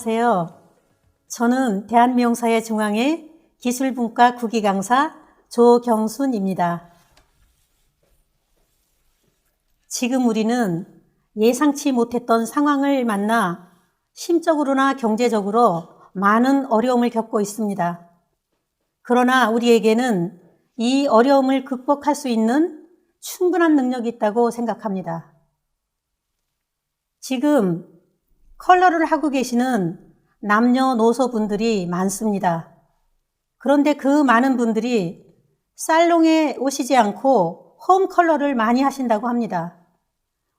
안녕하세요. 저는 대한미용사회 중앙회 기술분과 국위 강사 조경순입니다. 지금 우리는 예상치 못했던 상황을 만나 심적으로나 경제적으로 많은 어려움을 겪고 있습니다. 그러나 우리에게는 이 어려움을 극복할 수 있는 충분한 능력이 있다고 생각합니다. 지금 컬러를 하고 계시는 남녀노소 분들이 많습니다. 그런데 그 많은 분들이 살롱에 오시지 않고 홈 컬러를 많이 하신다고 합니다.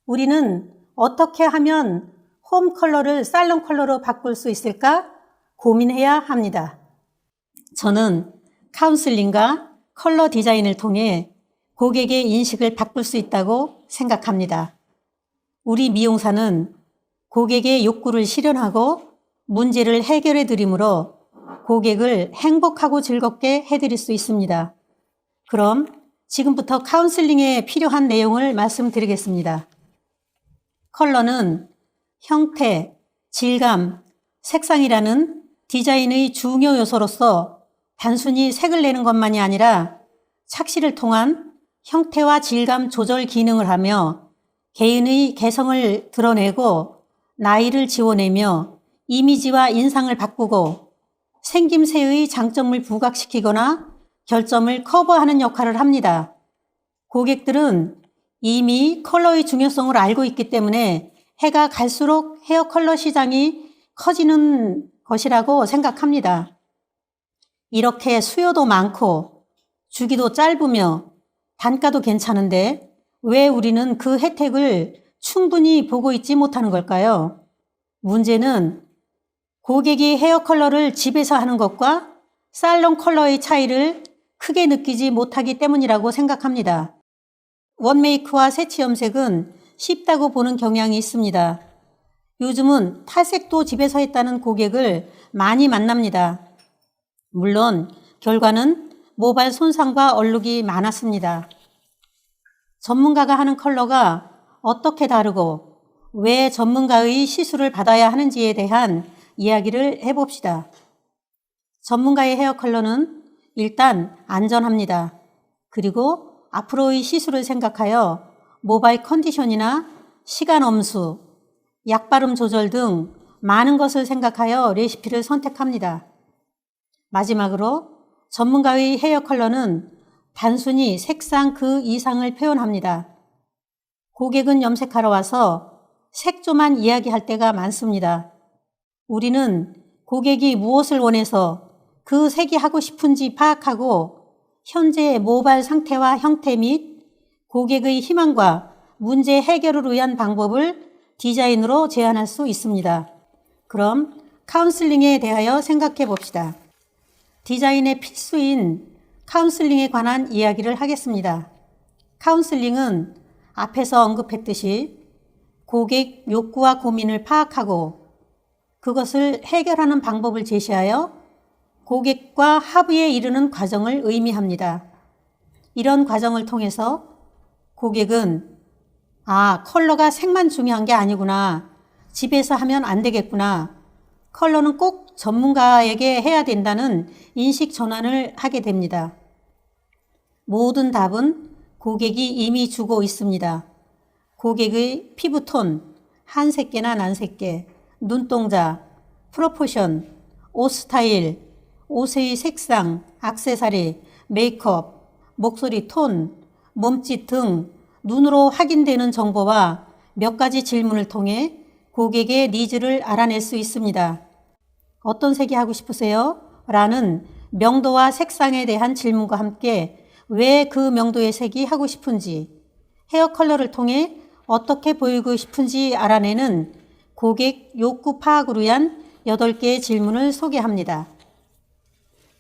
우리는 어떻게 하면 홈 컬러를 살롱 컬러로 바꿀 수 있을까 고민해야 합니다. 저는 카운슬링과 컬러 디자인을 통해 고객의 인식을 바꿀 수 있다고 생각합니다. 우리 미용사는 고객의 욕구를 실현하고 문제를 해결해 드림으로 고객을 행복하고 즐겁게 해드릴 수 있습니다. 그럼 지금부터 카운슬링에 필요한 내용을 말씀드리겠습니다. 컬러는 형태, 질감, 색상이라는 디자인의 중요 요소로서 단순히 색을 내는 것만이 아니라 착시를 통한 형태와 질감 조절 기능을 하며 개인의 개성을 드러내고 나이를 지워내며 이미지와 인상을 바꾸고 생김새의 장점을 부각시키거나 결점을 커버하는 역할을 합니다. 고객들은 이미 컬러의 중요성을 알고 있기 때문에 해가 갈수록 헤어 컬러 시장이 커지는 것이라고 생각합니다. 이렇게 수요도 많고 주기도 짧으며 단가도 괜찮은데 왜 우리는 그 혜택을 충분히 보고 있지 못하는 걸까요? 문제는 고객이 헤어 컬러를 집에서 하는 것과 살롱 컬러의 차이를 크게 느끼지 못하기 때문이라고 생각합니다. 원메이크와 새치 염색은 쉽다고 보는 경향이 있습니다. 요즘은 탈색도 집에서 했다는 고객을 많이 만납니다. 물론 결과는 모발 손상과 얼룩이 많았습니다. 전문가가 하는 컬러가 어떻게 다르고 왜 전문가의 시술을 받아야 하는지에 대한 이야기를 해봅시다. 전문가의 헤어 컬러는 일단 안전합니다. 그리고 앞으로의 시술을 생각하여 모바일 컨디션이나 시간 엄수, 약 발음 조절 등 많은 것을 생각하여 레시피를 선택합니다. 마지막으로 전문가의 헤어 컬러는 단순히 색상 그 이상을 표현합니다. 고객은 염색하러 와서 색조만 이야기할 때가 많습니다. 우리는 고객이 무엇을 원해서 그 색이 하고 싶은지 파악하고 현재의 모발 상태와 형태 및 고객의 희망과 문제 해결을 위한 방법을 디자인으로 제안할 수 있습니다. 그럼 카운슬링에 대하여 생각해 봅시다. 디자인의 필수인 카운슬링에 관한 이야기를 하겠습니다. 카운슬링은 앞에서 언급했듯이 고객 욕구와 고민을 파악하고 그것을 해결하는 방법을 제시하여 고객과 합의에 이르는 과정을 의미합니다. 이런 과정을 통해서 고객은 아, 컬러가 색만 중요한 게 아니구나. 집에서 하면 안 되겠구나. 컬러는 꼭 전문가에게 해야 된다는 인식 전환을 하게 됩니다. 모든 답은 고객이 이미 주고 있습니다. 고객의 피부톤, 한색계나 난색계, 눈동자, 프로포션, 옷 스타일, 옷의 색상, 악세사리, 메이크업, 목소리 톤, 몸짓 등 눈으로 확인되는 정보와 몇 가지 질문을 통해 고객의 니즈를 알아낼 수 있습니다. 어떤 색이 하고 싶으세요? 라는 명도와 색상에 대한 질문과 함께 왜 그 명도의 색이 하고 싶은지, 헤어 컬러를 통해 어떻게 보이고 싶은지 알아내는 고객 욕구 파악을 위한 8개의 질문을 소개합니다.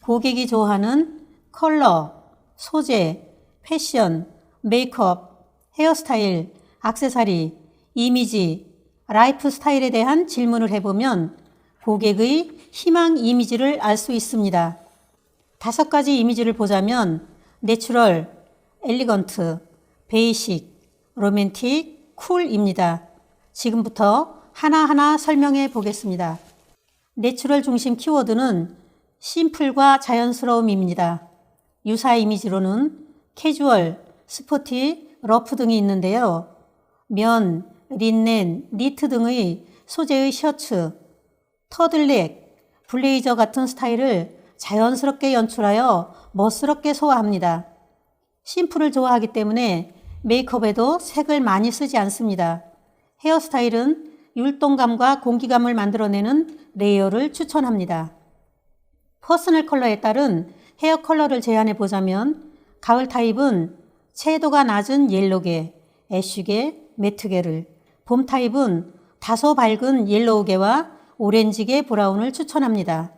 고객이 좋아하는 컬러, 소재, 패션, 메이크업, 헤어스타일, 악세사리, 이미지, 라이프 스타일에 대한 질문을 해보면 고객의 희망 이미지를 알 수 있습니다. 다섯 가지 이미지를 보자면 내추럴, 엘리건트, 베이식, 로맨틱, 쿨입니다. 지금부터 하나하나 설명해 보겠습니다. 내추럴 중심 키워드는 심플과 자연스러움입니다. 유사 이미지로는 캐주얼, 스포티, 러프 등이 있는데요. 면, 린넨, 니트 등의 소재의 셔츠, 터들넥, 블레이저 같은 스타일을 자연스럽게 연출하여 멋스럽게 소화합니다. 심플을 좋아하기 때문에 메이크업에도 색을 많이 쓰지 않습니다. 헤어스타일은 율동감과 공기감을 만들어내는 레이어를 추천합니다. 퍼스널 컬러에 따른 헤어 컬러를 제안해 보자면 가을 타입은 채도가 낮은 옐로계, 애쉬계, 매트계를, 봄 타입은 다소 밝은 옐로우계와 오렌지계 브라운을 추천합니다.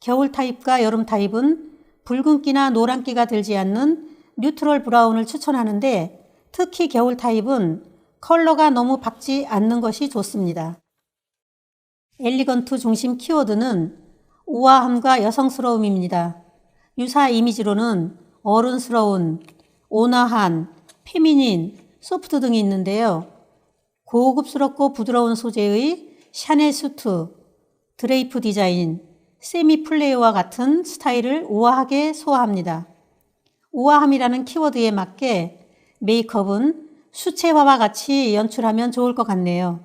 겨울 타입과 여름 타입은 붉은기나 노란기가 들지 않는 뉴트럴 브라운을 추천하는데 특히 겨울 타입은 컬러가 너무 밝지 않는 것이 좋습니다. 엘리건트 중심 키워드는 우아함과 여성스러움입니다. 유사 이미지로는 어른스러운, 온화한, 페미닌, 소프트 등이 있는데요. 고급스럽고 부드러운 소재의 샤넬 수트, 드레이프 디자인, 세미 플레이와 같은 스타일을 우아하게 소화합니다. 우아함이라는 키워드에 맞게 메이크업은 수채화와 같이 연출하면 좋을 것 같네요.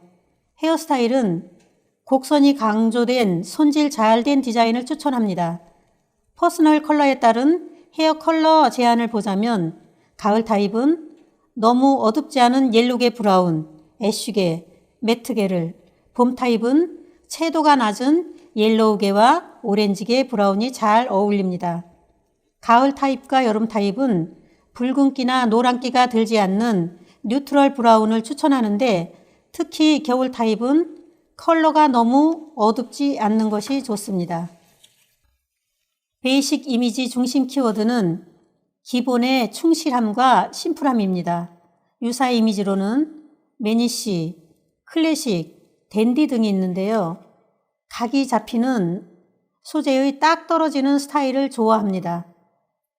헤어스타일은 곡선이 강조된 손질 잘 된 디자인을 추천합니다. 퍼스널 컬러에 따른 헤어 컬러 제안을 보자면 가을 타입은 너무 어둡지 않은 옐로계 브라운, 애쉬계, 매트계를 봄 타입은 채도가 낮은 옐로우계와 오렌지계 브라운이 잘 어울립니다. 가을 타입과 여름 타입은 붉은기나 노란기가 들지 않는 뉴트럴 브라운을 추천하는데 특히 겨울 타입은 컬러가 너무 어둡지 않는 것이 좋습니다. 베이식 이미지 중심 키워드는 기본의 충실함과 심플함입니다. 유사 이미지로는 매니시, 클래식, 댄디 등이 있는데요. 각이 잡히는 소재의 딱 떨어지는 스타일을 좋아합니다.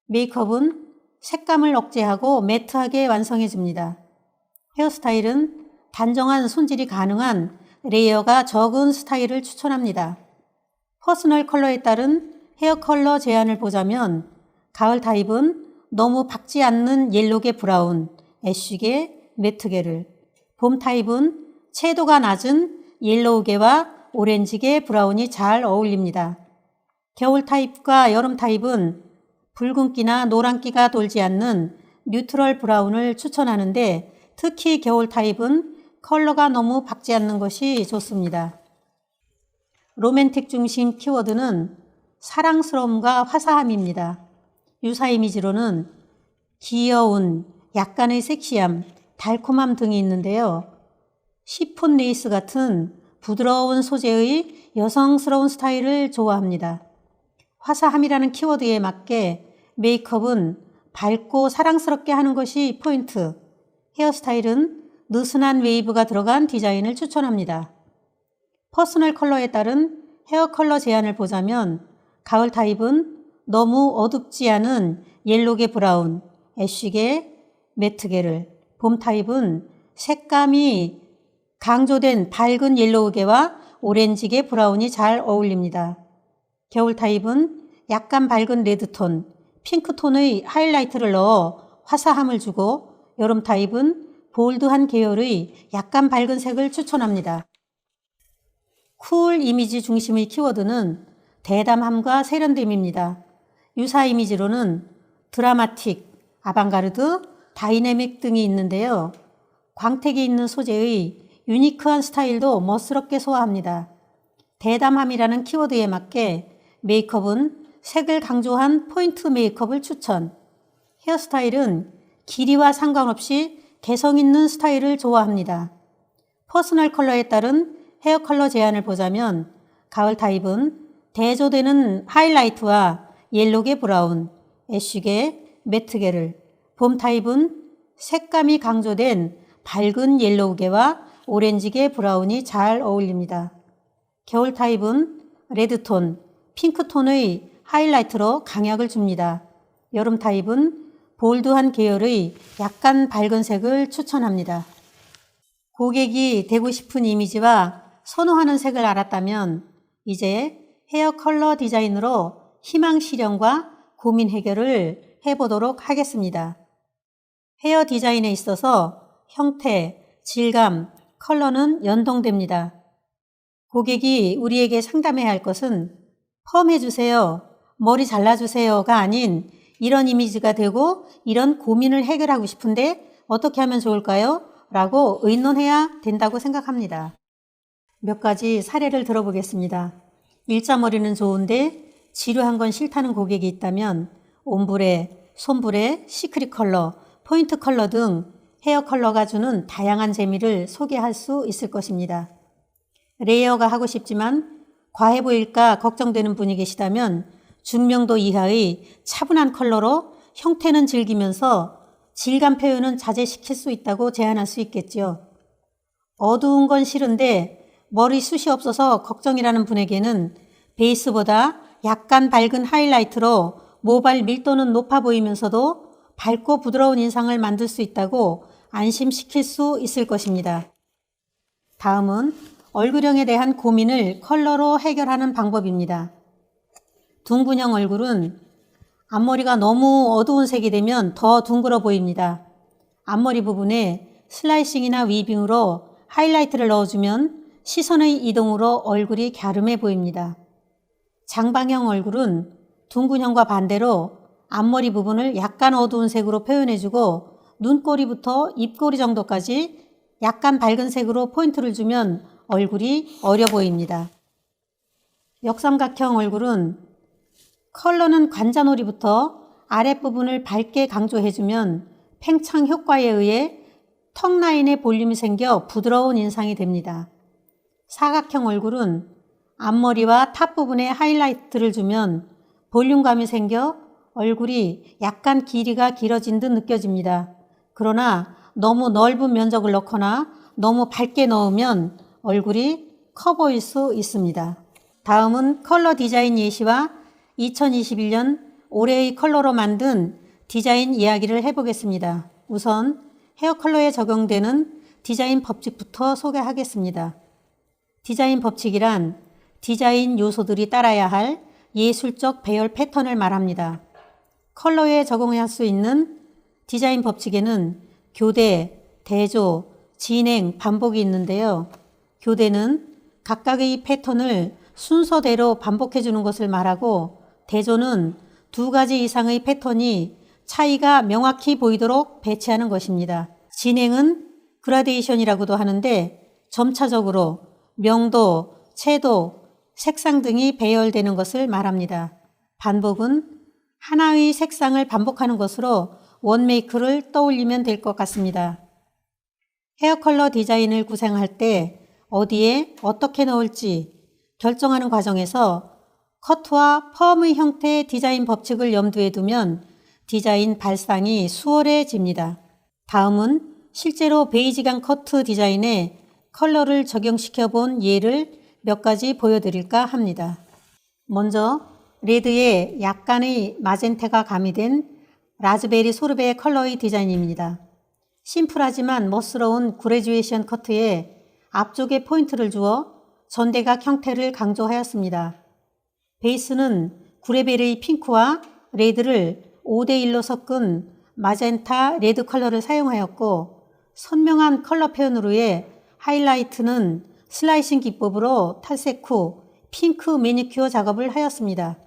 메이크업은 색감을 억제하고 매트하게 완성해 줍니다. 헤어스타일은 단정한 손질이 가능한 레이어가 적은 스타일을 추천합니다. 퍼스널 컬러에 따른 헤어 컬러 제안을 보자면 가을 타입은 너무 밝지 않는 옐로계 브라운, 애쉬계, 매트계를 봄 타입은 채도가 낮은 옐로우계와 오렌지계 브라운이 잘 어울립니다. 겨울 타입과 여름 타입은 붉은기나 노란기가 돌지 않는 뉴트럴 브라운을 추천하는데 특히 겨울 타입은 컬러가 너무 밝지 않는 것이 좋습니다. 로맨틱 중심 키워드는 사랑스러움과 화사함입니다. 유사 이미지로는 귀여운, 약간의 섹시함, 달콤함 등이 있는데요. 시폰 레이스 같은 부드러운 소재의 여성스러운 스타일을 좋아합니다. 화사함이라는 키워드에 맞게 메이크업은 밝고 사랑스럽게 하는 것이 포인트. 헤어스타일은 느슨한 웨이브가 들어간 디자인을 추천합니다. 퍼스널 컬러에 따른 헤어 컬러 제안을 보자면 가을 타입은 너무 어둡지 않은 옐로계 브라운, 애쉬계, 매트계를 봄 타입은 색감이 강조된 밝은 옐로우계와 오렌지계 브라운이 잘 어울립니다. 겨울 타입은 약간 밝은 레드톤, 핑크톤의 하이라이트를 넣어 화사함을 주고 여름 타입은 볼드한 계열의 약간 밝은 색을 추천합니다. 쿨 이미지 중심의 키워드는 대담함과 세련됨입니다. 유사 이미지로는 드라마틱, 아방가르드, 다이내믹 등이 있는데요. 광택이 있는 소재의 유니크한 스타일도 멋스럽게 소화합니다. 대담함이라는 키워드에 맞게 메이크업은 색을 강조한 포인트 메이크업을 추천. 헤어스타일은 길이와 상관없이 개성 있는 스타일을 좋아합니다. 퍼스널 컬러에 따른 헤어 컬러 제안을 보자면 가을 타입은 대조되는 하이라이트와 옐로계 브라운, 애쉬계, 매트계를 봄 타입은 색감이 강조된 밝은 옐로우계와 오렌지계 브라운이 잘 어울립니다. 겨울 타입은 레드톤, 핑크톤의 하이라이트로 강약을 줍니다. 여름 타입은 볼드한 계열의 약간 밝은 색을 추천합니다. 고객이 되고 싶은 이미지와 선호하는 색을 알았다면 이제 헤어 컬러 디자인으로 희망 실현과 고민 해결을 해보도록 하겠습니다. 헤어 디자인에 있어서 형태, 질감, 컬러는 연동됩니다. 고객이 우리에게 상담해야 할 것은 펌해주세요, 머리 잘라주세요가 아닌 이런 이미지가 되고 이런 고민을 해결하고 싶은데 어떻게 하면 좋을까요? 라고 의논해야 된다고 생각합니다. 몇 가지 사례를 들어보겠습니다. 일자머리는 좋은데 지루한 건 싫다는 고객이 있다면 옴브레, 솜브레, 시크릿 컬러, 포인트 컬러 등 헤어 컬러가 주는 다양한 재미를 소개할 수 있을 것입니다. 레이어가 하고 싶지만 과해 보일까 걱정되는 분이 계시다면 중명도 이하의 차분한 컬러로 형태는 즐기면서 질감 표현은 자제시킬 수 있다고 제안할 수 있겠지요. 어두운 건 싫은데 머리숱이 없어서 걱정이라는 분에게는 베이스보다 약간 밝은 하이라이트로 모발 밀도는 높아 보이면서도 밝고 부드러운 인상을 만들 수 있다고 안심시킬 수 있을 것입니다. 다음은 얼굴형에 대한 고민을 컬러로 해결하는 방법입니다. 둥근형 얼굴은 앞머리가 너무 어두운 색이 되면 더 둥글어 보입니다. 앞머리 부분에 슬라이싱이나 위빙으로 하이라이트를 넣어주면 시선의 이동으로 얼굴이 갸름해 보입니다. 장방형 얼굴은 둥근형과 반대로 앞머리 부분을 약간 어두운 색으로 표현해주고 눈꼬리부터 입꼬리 정도까지 약간 밝은 색으로 포인트를 주면 얼굴이 어려 보입니다. 역삼각형 얼굴은 컬러는 관자놀이부터 아랫부분을 밝게 강조해주면 팽창 효과에 의해 턱 라인에 볼륨이 생겨 부드러운 인상이 됩니다. 사각형 얼굴은 앞머리와 탑 부분에 하이라이트를 주면 볼륨감이 생겨 얼굴이 약간 길이가 길어진 듯 느껴집니다. 그러나 너무 넓은 면적을 넣거나 너무 밝게 넣으면 얼굴이 커 보일 수 있습니다. 다음은 컬러 디자인 예시와 2021년 올해의 컬러로 만든 디자인 이야기를 해보겠습니다. 우선 헤어 컬러에 적용되는 디자인 법칙부터 소개하겠습니다. 디자인 법칙이란 디자인 요소들이 따라야 할 예술적 배열 패턴을 말합니다. 컬러에 적용할 수 있는 디자인 법칙에는 교대, 대조, 진행, 반복이 있는데요. 교대는 각각의 패턴을 순서대로 반복해 주는 것을 말하고 대조는 두 가지 이상의 패턴이 차이가 명확히 보이도록 배치하는 것입니다. 진행은 그라데이션이라고도 하는데 점차적으로 명도, 채도, 색상 등이 배열되는 것을 말합니다. 반복은 하나의 색상을 반복하는 것으로 원메이크를 떠올리면 될 것 같습니다. 헤어 컬러 디자인을 구상할 때 어디에 어떻게 넣을지 결정하는 과정에서 커트와 펌의 형태의 디자인 법칙을 염두에 두면 디자인 발상이 수월해집니다. 다음은 실제로 베이지강 커트 디자인에 컬러를 적용시켜 본 예를 몇 가지 보여드릴까 합니다. 먼저 레드에 약간의 마젠테가 가미된 라즈베리 소르베 컬러의 디자인입니다. 심플하지만 멋스러운 그레듀에이션 커트에 앞쪽에 포인트를 주어 전대각 형태를 강조하였습니다. 베이스는 구레베리 핑크와 레드를 5대1로 섞은 마젠타 레드 컬러를 사용하였고 선명한 컬러 표현으로의 하이라이트는 슬라이싱 기법으로 탈색 후 핑크 매니큐어 작업을 하였습니다.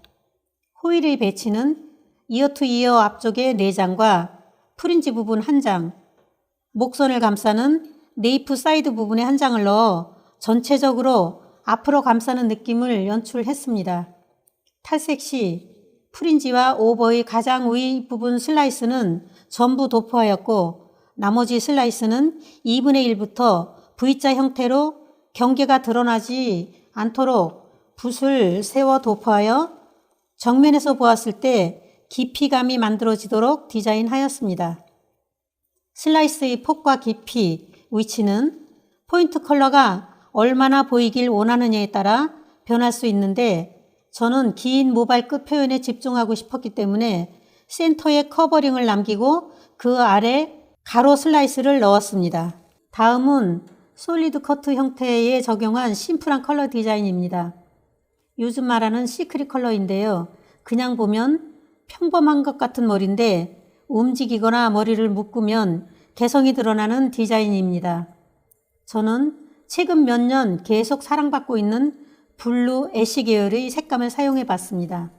호일의 배치는 이어 투 이어 앞쪽에 4장과 프린지 부분 1장, 목선을 감싸는 네이프 사이드 부분에 한 장을 넣어 전체적으로 앞으로 감싸는 느낌을 연출했습니다. 탈색 시 프린지와 오버의 가장 위 부분 슬라이스는 전부 도포하였고 나머지 슬라이스는 2분의 1부터 V자 형태로 경계가 드러나지 않도록 붓을 세워 도포하여 정면에서 보았을 때 깊이감이 만들어지도록 디자인하였습니다. 슬라이스의 폭과 깊이, 위치는 포인트 컬러가 얼마나 보이길 원하느냐에 따라 변할 수 있는데 저는 긴 모발 끝 표현에 집중하고 싶었기 때문에 센터에 커버링을 남기고 그 아래 가로 슬라이스를 넣었습니다. 다음은 솔리드 커트 형태에 적용한 심플한 컬러 디자인입니다. 요즘 말하는 시크릿 컬러인데요. 그냥 보면 평범한 것 같은 머리인데 움직이거나 머리를 묶으면 개성이 드러나는 디자인입니다. 저는 최근 몇 년 계속 사랑받고 있는 블루 애쉬 계열의 색감을 사용해 봤습니다.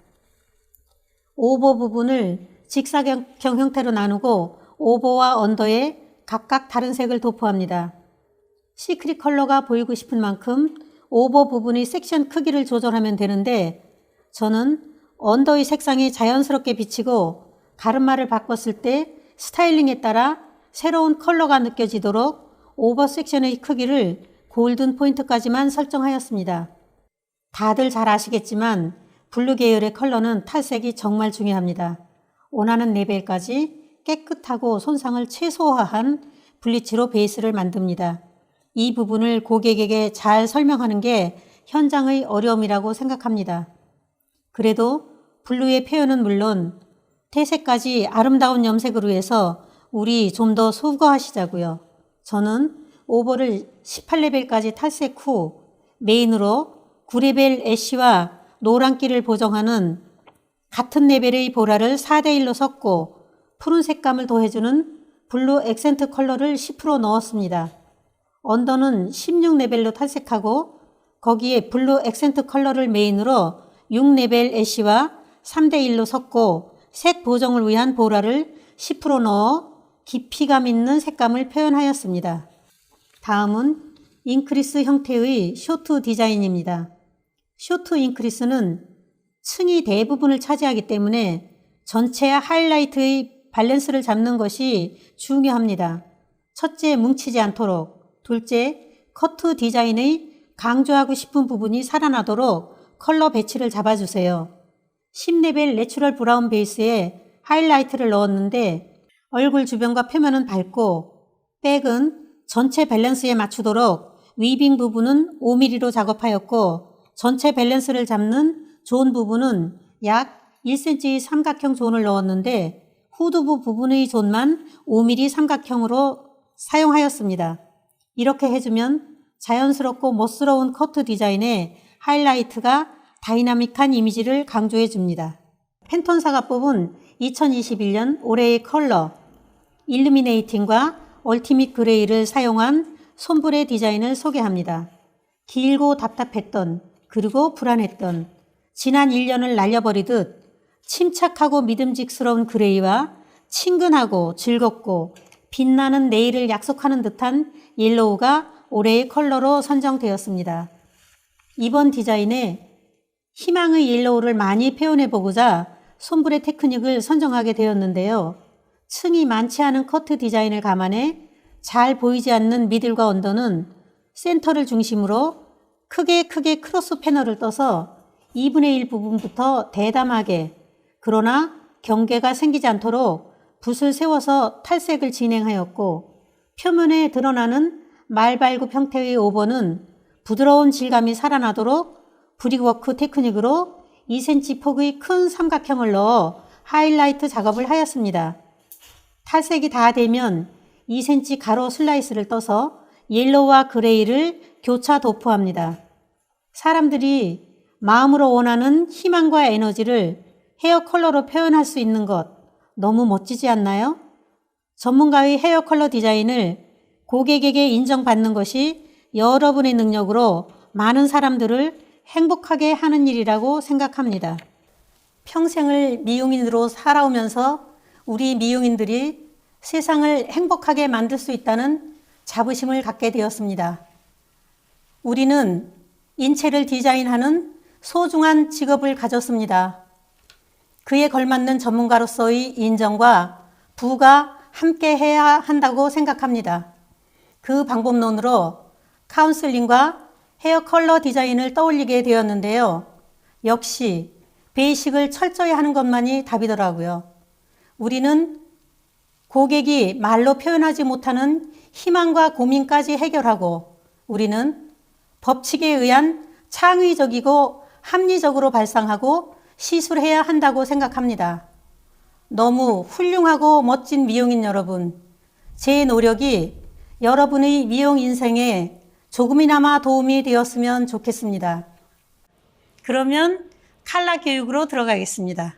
오버 부분을 직사각 형태로 나누고 오버와 언더에 각각 다른 색을 도포합니다. 시크릿 컬러가 보이고 싶은 만큼 오버 부분의 섹션 크기를 조절하면 되는데 저는 언더의 색상이 자연스럽게 비치고 가르마를 바꿨을 때 스타일링에 따라 새로운 컬러가 느껴지도록 오버 섹션의 크기를 골든 포인트까지만 설정하였습니다. 다들 잘 아시겠지만 블루 계열의 컬러는 탈색이 정말 중요합니다. 원하는 레벨까지 깨끗하고 손상을 최소화한 블리치로 베이스를 만듭니다. 이 부분을 고객에게 잘 설명하는 게 현장의 어려움이라고 생각합니다. 그래도 블루의 표현은 물론 태색까지 아름다운 염색으로 해서 우리 좀더 수고하시자고요. 저는 오버를 18레벨까지 탈색 후 메인으로 9레벨 애쉬와 노란기를 보정하는 같은 레벨의 보라를 4대1로 섞고 푸른 색감을 더해주는 블루 액센트 컬러를 10% 넣었습니다. 언더는 16레벨로 탈색하고 거기에 블루 액센트 컬러를 메인으로 6레벨 애쉬와 3대1로 섞고 색 보정을 위한 보라를 10% 넣어 깊이감 있는 색감을 표현하였습니다. 다음은 잉크리스 형태의 쇼트 디자인입니다. 쇼트 잉크리스는 층이 대부분을 차지하기 때문에 전체 하이라이트의 밸런스를 잡는 것이 중요합니다. 첫째, 뭉치지 않도록. 둘째, 커트 디자인의 강조하고 싶은 부분이 살아나도록 컬러 배치를 잡아주세요. 10레벨 내추럴 브라운 베이스에 하이라이트를 넣었는데 얼굴 주변과 표면은 밝고 백은 전체 밸런스에 맞추도록 위빙 부분은 5mm로 작업하였고 전체 밸런스를 잡는 존 부분은 약 1cm의 삼각형 존을 넣었는데 후두부 부분의 존만 5mm 삼각형으로 사용하였습니다. 이렇게 해주면 자연스럽고 멋스러운 커트 디자인에 하이라이트가 다이나믹한 이미지를 강조해 줍니다. 팬톤사가 뽑은 2021년 올해의 컬러 일루미네이팅과 얼티밋 그레이를 사용한 손불의 디자인을 소개합니다. 길고 답답했던 그리고 불안했던 지난 1년을 날려버리듯 침착하고 믿음직스러운 그레이와 친근하고 즐겁고 빛나는 내일을 약속하는 듯한 옐로우가 올해의 컬러로 선정되었습니다. 이번 디자인에 희망의 옐로우를 많이 표현해 보고자 손불의 테크닉을 선정하게 되었는데요. 층이 많지 않은 커트 디자인을 감안해 잘 보이지 않는 미들과 언더는 센터를 중심으로 크게 크게 크로스 패널을 떠서 2분의 1 부분부터 대담하게 그러나 경계가 생기지 않도록 붓을 세워서 탈색을 진행하였고 표면에 드러나는 말발굽 형태의 오버는 부드러운 질감이 살아나도록 브릭워크 테크닉으로 2cm 폭의 큰 삼각형을 넣어 하이라이트 작업을 하였습니다. 탈색이 다 되면 2cm 가로 슬라이스를 떠서 옐로우와 그레이를 교차 도포합니다. 사람들이 마음으로 원하는 희망과 에너지를 헤어 컬러로 표현할 수 있는 것 너무 멋지지 않나요? 전문가의 헤어 컬러 디자인을 고객에게 인정받는 것이 여러분의 능력으로 많은 사람들을 행복하게 하는 일이라고 생각합니다. 평생을 미용인으로 살아오면서 우리 미용인들이 세상을 행복하게 만들 수 있다는 자부심을 갖게 되었습니다. 우리는 인체를 디자인하는 소중한 직업을 가졌습니다. 그에 걸맞는 전문가로서의 인정과 부가 함께 해야 한다고 생각합니다. 그 방법론으로 카운슬링과 헤어 컬러 디자인을 떠올리게 되었는데요. 역시 베이식을 철저히 하는 것만이 답이더라고요. 우리는 고객이 말로 표현하지 못하는 희망과 고민까지 해결하고 우리는 법칙에 의한 창의적이고 합리적으로 발상하고 시술해야 한다고 생각합니다. 너무 훌륭하고 멋진 미용인 여러분, 제 노력이 여러분의 미용 인생에 조금이나마 도움이 되었으면 좋겠습니다. 그러면 칼라 교육으로 들어가겠습니다.